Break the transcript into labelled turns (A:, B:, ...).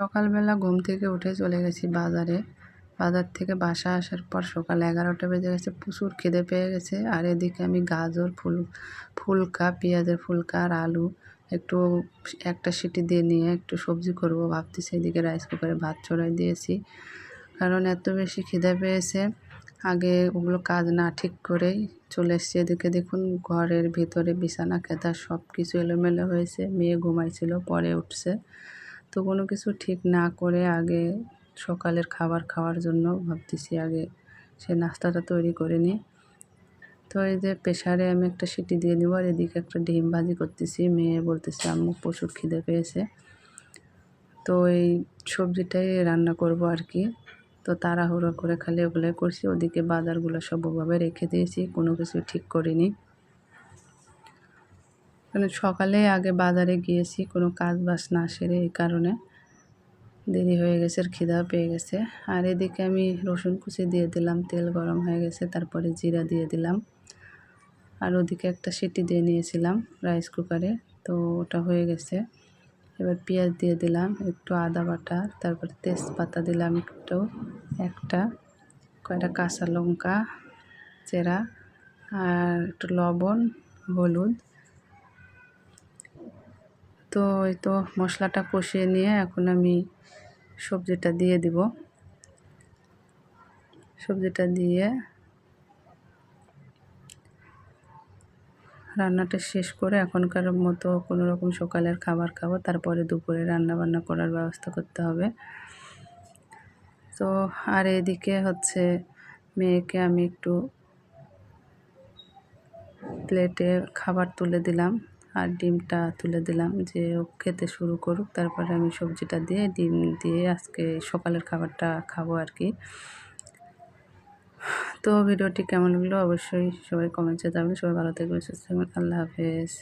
A: সকালবেলা ঘুম থেকে উঠে চলে গেছি বাজারে। বাজার থেকে বাসা আসার পর সকাল এগারোটা বেজে গেছে, প্রচুর খিদে পেয়ে গেছে। আর এদিকে আমি গাজর, ফুল, ফুলকা, পেঁয়াজের ফুলকা আর আলু একটু একটা সিটি দিয়ে নিয়ে একটু সবজি করব ভাবতেছি। এদিকে রাইস কুকারে ভাত চড়াই দিয়েছি। কারণ এত বেশি খিদে পেয়েছে। আগে ওগুলো কাজ না ঠিক করেই চলে এসছি। এদিকে দেখুন ঘরের ভিতরে বিছানা, খেতা সব কিছু এলোমেলো হয়েছে। মেয়ে ঘুমাইছিল, পরে উঠছে। তো কোনো কিছু ঠিক না করে আগে সকালের খাবার খাওয়ার জন্য ভাবতেছি আগে সে নাস্তাটা তৈরি করে নিই। তো এই যে প্রেশারে আমি একটা সিটি দিয়ে নেব আর এদিকে একটা ডিম ভাজি করতেছি। মেয়ে বলতেছে, আম্মু, প্রচুর খিদে পেয়েছে। তো এই সবজিটাই রান্না করব আর কি। তো তাড়াহুড়ো করে খালি ওগুলোই করছি। ওদিকে বাজারগুলো সব ওভাবে রেখে দিয়েছি। কোনো কিছু ঠিক করিনি। মানে সকালে আগে বাজারে গিয়েছি, কোনো কাজ বাস না সেরে এই কারণে। দেরি হয়ে গেছে, আর খিদা পেয়ে গেছে। আর এদিকে আমি রসুন কুচি দিয়ে দিলাম, তেল গরম হয়ে গেছে, তারপরে জিরা দিয়ে দিলাম। আর ওদিকে একটা সিটি দিয়ে নিয়েছিলাম রাইস কুকারে, তো ওটা হয়ে গেছে। এবার পেঁয়াজ দিয়ে দিলাম, একটু আদা বাটা, তারপর তেজপাতা দিলাম একটু, একটা, কয়টা কাঁচা লঙ্কা, চেরা, আর একটু লবণ, হলুদ। তো ওই তো মশলাটা কষিয়ে নিয়ে এখন আমি সবজিটা দিয়ে দিব। সবজিটা দিয়ে রান্নাটা শেষ করে এখনকার মতো কোনো রকম সকালের খাবার খাব, তারপরে দুপুরে রান্না বান্না করার ব্যবস্থা করতে হবে। তো আর এদিকে হচ্ছে মেয়েকে আমি একটু প্লেটে খাবার তুলে দিলাম। আর ডিমটা তুলে দিলাম যে ও খেতে শুরু করুক। তারপরে আমি সবজিটা দিয়ে ডিম দিয়ে আজকে সকালের খাবারটা খাব আর কি। তো ভিডিওটি কেমন লাগল? অবশ্যই সবাই কমেন্টে যাবেন সবাই ভালো থাকবেন, সুস্থ থাকবেন। আল্লাহ হাফেজ।